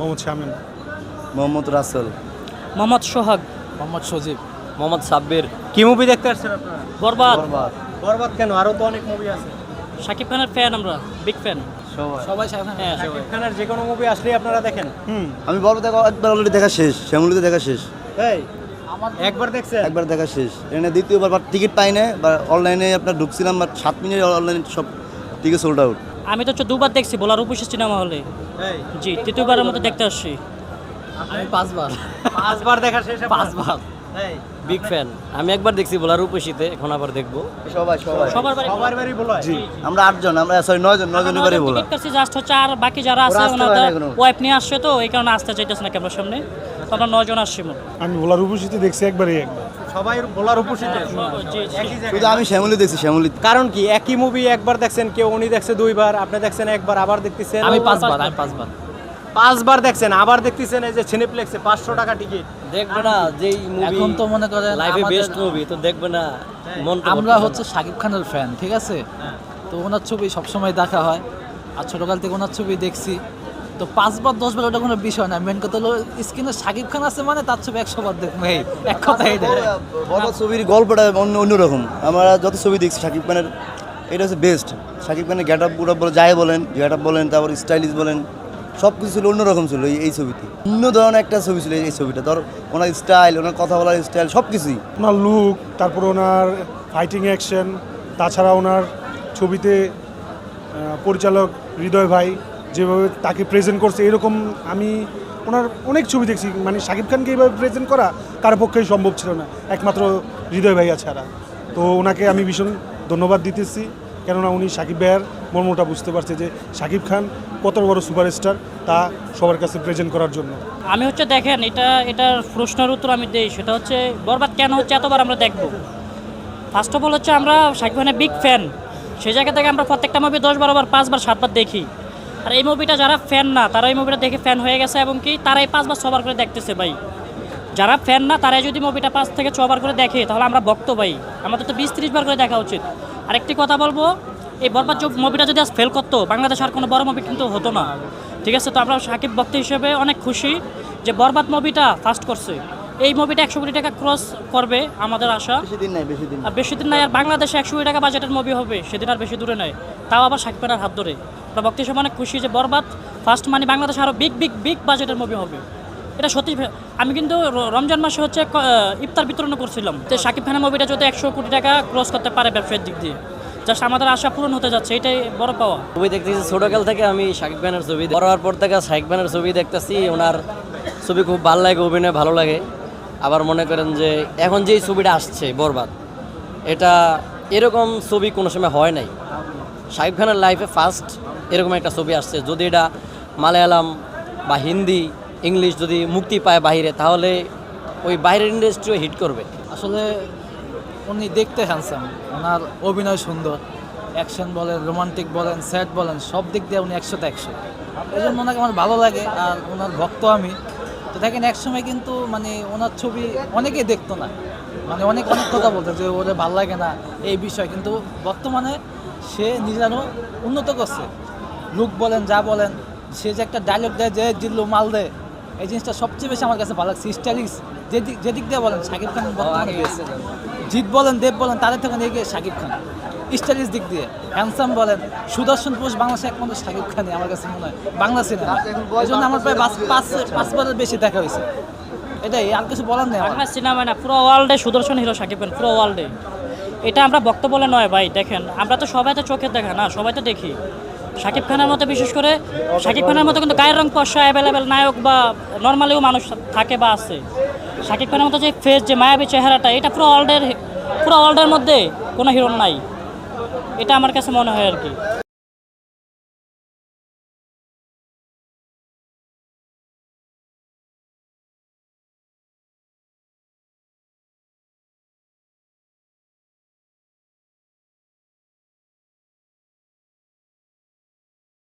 মোহাম্মদ শামিম। মোহাম্মদ রাসেল। মোহাম্মদ সোহাগ। মোহাম্মদ সজীব। মোহাম্মদ সাব্বির। কি মুভি দেখতে আসছেন আপনারা? বরবাদ। বরবাদ। বরবাদ কেন? আরও তো অনেক মুভি আছে। শাকিব খানের ফ্যান আমরা বিগ ফ্যান সবাই। হ্যাঁ শাকিব খানের যে কোনো মুভি আসলেই আপনারা দেখেন। হুম আমি বরবাদ দেখা একবার অলরেডি দেখা শেষ শ্যামলিতে দেখা শেষ। আমার একবার দেখছেন? একবার দেখা শেষ। এখানে দ্বিতীয়বার টিকিট পাই না বা অনলাইনে আপনার ঢুকছিলাম বা সাত মিনিট অনলাইনে সব টিকিট সোল্ড আউট আমি তো হচ্ছে দুবার দেখছি বলার উপসে সিনেমা হলে জি তৃতীয়বারের মতো দেখতে আসছি। আমি পাঁচবার। পাঁচবার দেখা শেষ পাঁচবার। বিগ ফ্যান আমি একবার দেখছি বলার উপসিতে এখন আবার দেখব। সবাই সবাই। সবার বাড়ি সবার বাড়ি বলো। জি। আমরা আটজন আমরা সরি নয়জন নয়জন এবারে বলা। টিকিট কাছে জাস্ট হচ্ছে আর বাকি যারা আছে ওনাদের না এখনও। ওয়াইফ নিয়ে আসছে তো এই কারণে আসতে চাইতেছে না ক্যামেরার সামনে। তো আমরা নজন আসছি আমি ভোলার উপস্থিতি দেখছি একবারই একবার। সবাই বলার উপস্থিতি। জি। শুধু আমি শ্যামলি দেখছি শ্যামলি। কারণ কি একই মুভি একবার দেখছেন কেউ উনি দেখছে দুইবার আপনি দেখছেন একবার আবার দেখতেছেন। আমি পাঁচবার আমি পাঁচবার। পাঁচবার দেখছেন আবার দেখতেছেন এই যে সিনেপ্লেক্সে পাঁচশো টাকা টিকিট দেখবে না যেই মুভি এখন তো মনে করেন লাইফে বেস্ট মুভি তো দেখবে না মন আমরা হচ্ছে শাকিব খানের ফ্যান ঠিক আছে? তো ওনার ছবি সবসময় দেখা হয়। আর ছোটকাল থেকে ওনার ছবি দেখছি। তো পাঁচবার দশবার ওটা কোনো বিষয় না। মেন কথা হলো স্ক্রিনে শাকিব খান আছে মানে তার ছবি একশো বার দেখব। এই এক কথাই বরবাদ ছবির গল্পটা অন্য অন্যরকম। আমরা যত ছবি দেখছি শাকিব খানের এটা হচ্ছে বেস্ট শাকিব খানের গেট আপ পুরো বলে যাই বলেন গেট আপ বলেন তারপর স্টাইলিশ বলেন সব কিছু ছিল অন্যরকম ছিল এই এই ছবিতে। অন্য ধরনের একটা ছবি ছিল এই- এই ছবিটা। ধর ওনার স্টাইল ওনার কথা বলার স্টাইল সব কিছুই ওনার লুক তারপর ওনার ফাইটিং অ্যাকশন তাছাড়া ওনার ছবিতে পরিচালক হৃদয় ভাই যেভাবে তাকে প্রেজেন্ট করছে, এরকম আমি ওনার অনেক ছবি দেখছি। মানে শাকিব খানকে এইভাবে প্রেজেন্ট করা কারও পক্ষেই সম্ভব ছিল না। একমাত্র হৃদয় ভাইয়া ছাড়া। তো ওনাকে আমি ভীষণ ধন্যবাদ দিতেছি। কেননা উনি শাকিব ভাইয়ার মর্মটা বুঝতে পারছে যে শাকিব খান কত বড় সুপারস্টার তা সবার কাছে প্রেজেন্ট করার জন্য। আমি হচ্ছে দেখেন, এটা, এটার প্রশ্নের উত্তর আমি দিই। সেটা হচ্ছে, বরবাদ কেন হচ্ছে এতবার আমরা দেখব? ফার্স্ট অফ অল হচ্ছে আমরা শাকিব খানের বিগ ফ্যান সেই জায়গা থেকে আমরা প্রত্যেকটা মুভি দশ বারোবার পাঁচবার, সাতবার দেখি। আর এই মুভিটা যারা ফ্যান না তারা এই মুভিটা দেখে ফ্যান হয়ে গেছে এবং কি তারাই পাঁচবার ছবার করে দেখতেছে ভাই। যারা ফ্যান না তারাই যদি মুভিটা পাঁচ থেকে ছবার করে দেখে তাহলে আমরা ভক্ত ভাই। আমাদের তো বিশ ত্রিশ বার করে দেখা উচিত। আরেকটি কথা বলব এই বরবাদ মুভিটা যদি আজ ফেল করতো বাংলাদেশ আর কোনো বড় মুভি কিন্তু হতো না। ঠিক আছে তো আমরা সাকিব ভক্ত হিসেবে অনেক খুশি যে বরবাদ মুভিটা ফার্স্ট করছে। এই মুভিটা একশো কোটি টাকা ক্রস করবে আমাদের আশা। বেশি দিন নাই বেশি দিন আর বেশি দিন নাই আর বাংলাদেশে একশো কোটি টাকা বাজেটের মুভি হবে সেদিন আর বেশি দূরে নয় তাও আবার শাকিব খানের হাত ধরে। আমরা ভক্তি হিসেবে অনেক খুশি যে বরবাদ ফার্স্ট মানে বাংলাদেশে আরও বিগ বিগ বিগ বাজেটের মুভি হবে। এটা সত্যি আমি কিন্তু রমজান মাসে হচ্ছে ইফতার বিতরণ করছিলাম। তো শাকিব খানের মুভিটা যদি একশো কোটি টাকা ক্রস করতে পারে ব্যবসায়ের দিক দিয়ে জাস্ট আমাদের আশা পূরণ হতে যাচ্ছে, এটাই বড় পাওয়া। ছবি দেখতেছি, ছোটকাল থেকে আমি শাকিব খানের ছবি বড় হওয়ার পর থেকে শাকিব খানের ছবি দেখতেছি, ওনার ছবি খুব ভালো লাগে, অভিনয় ভালো লাগে। আবার মনে করেন যে এখন যেই ছবিটা আসছে, বরবাদ, এটা এরকম ছবি কোনো সময় হয় নাই। শাকিব খানের লাইফে ফার্স্ট এরকম একটা ছবি আসছে। যদি এটা মালায়ালাম বা হিন্দি, ইংলিশ যদি মুক্তি পায় বাইরে তাহলে ওই বাইরের ইন্ডাস্ট্রিও হিট করবে। আসলে উনি দেখতে হ্যান্ডসাম ওনার অভিনয় সুন্দর অ্যাকশন বলেন রোমান্টিক বলেন স্যাড বলেন, সব দিক দিয়ে উনি একশোতে একশো। এই জন্য ওনাকে আমার ভালো লাগে, আর ওনার ভক্ত আমি। তো দেখেন, একসময় কিন্তু মানে ওনার ছবি অনেকেই দেখতো না। মানে অনেক অনেক কথা বলতো যে ওরে ভালো লাগে না এই বিষয়। কিন্তু বর্তমানে সে নিজেরও উন্নত করছে। লুক বলেন যা বলেন সে যে একটা ডায়লগ দেয় যে জিল্লু মাল দেয় এই জিনিসটা সবচেয়ে বেশি আমার কাছে ভালো লাগছে। স্টাইলিশ যেদিক যেদিক দিয়ে বলেন শাকিব খান বর্তমানে জিৎ বলেন দেব বলেন তাদের থেকে এগিয়ে শাকিব খান। স্টাইলিশ দিক দিয়ে। হ্যান্ডসাম বলেন সুদর্শন পুরুষ বাংলাদেশে একমাত্র শাকিব খানই আমার কাছে মনে হয়। বাংলা সিনেমা এই জন্য আমার প্রায় পাঁচ পাঁচ পাঁচবারের বেশি দেখা হয়েছে। এটাই আর কিছু বলার নেই। বাংলা সিনেমা না পুরো ওয়ার্ল্ডে সুদর্শন হিরো শাকিব খান পুরো ওয়ার্ল্ডে এটা আমরা বক্ত বলে নয় ভাই, দেখেন, আমরা তো সবাই তো চোখে দেখা না, সবাই তো দেখি। শাকিব খানের মতো বিশেষ করে, শাকিব খানের মতো কিন্তু গায়ের রং পশা অ্যাভেলেবেল নায়ক বা নর্মালিও মানুষ থাকে বা আছে। শাকিব খানের মতো যে ফেস যে মায়াবী চেহারাটা, এটা পুরো ওয়ার্ল্ডের পুরো ওয়ার্ল্ডের মধ্যে কোনো হিরো নাই। এটা আমার কাছে মনে হয় আর কি।